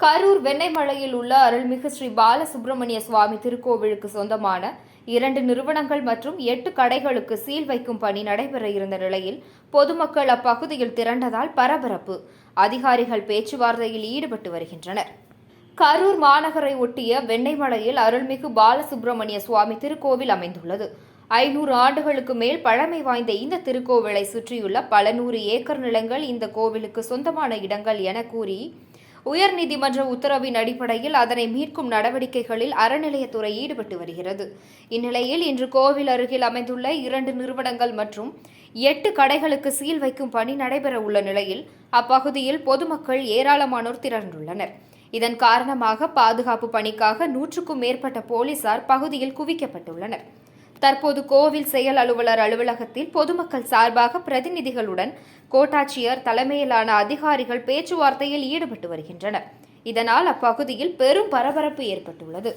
கரூர் வெண்ணெய்மலையில் உள்ள அருள்மிகு ஸ்ரீ பாலசுப்பிரமணிய சுவாமி திருக்கோவிலுக்கு சொந்தமான இரண்டு நிறுவனங்கள் மற்றும் எட்டு கடைகளுக்கு சீல் வைக்கும் பணி நடைபெற இருந்த நிலையில் பொதுமக்கள் அப்பகுதியில் திரண்டதால் பரபரப்பு. அதிகாரிகள் பேச்சுவார்த்தையில் ஈடுபட்டு வருகின்றனர். கரூர் மாநகரை ஒட்டிய வெண்ணெய்மலையில் அருள்மிகு பாலசுப்பிரமணிய சுவாமி திருக்கோவில் அமைந்துள்ளது. ஐநூறு ஆண்டுகளுக்கு மேல் பழமை வாய்ந்த இந்த திருக்கோவிலை சுற்றியுள்ள பல நூறு ஏக்கர் நிலங்கள் இந்த கோவிலுக்கு சொந்தமான இடங்கள் என கூறி உயர்நீதிமன்ற உத்தரவின் அடிப்படையில் அதனை மீட்கும் நடவடிக்கைகளில் அறநிலையத்துறை ஈடுபட்டு வருகிறது. இந்நிலையில் இன்று கோவில் அருகில் அமைந்துள்ள இரண்டு நிறுவனங்கள் மற்றும் எட்டு கடைகளுக்கு சீல் வைக்கும் பணி நடைபெற உள்ள நிலையில் அப்பகுதியில் பொதுமக்கள் ஏராளமானோர் திரண்டுள்ளனர். இதன் காரணமாக பாதுகாப்பு பணிக்காக நூற்றுக்கும் மேற்பட்ட போலீசார் பகுதியில் குவிக்கப்பட்டுள்ளனர். தற்போது கோவில் செயல் அலுவலர் அலுவலகத்தில் பொதுமக்கள் சார்பாக பிரதிநிதிகளுடன் கோட்டாட்சியர் தலைமையிலான அதிகாரிகள் பேச்சுவார்த்தையில் ஈடுபட்டு வருகின்றனர். இதனால் அப்பகுதியில் பெரும் பரபரப்பு ஏற்பட்டுள்ளது.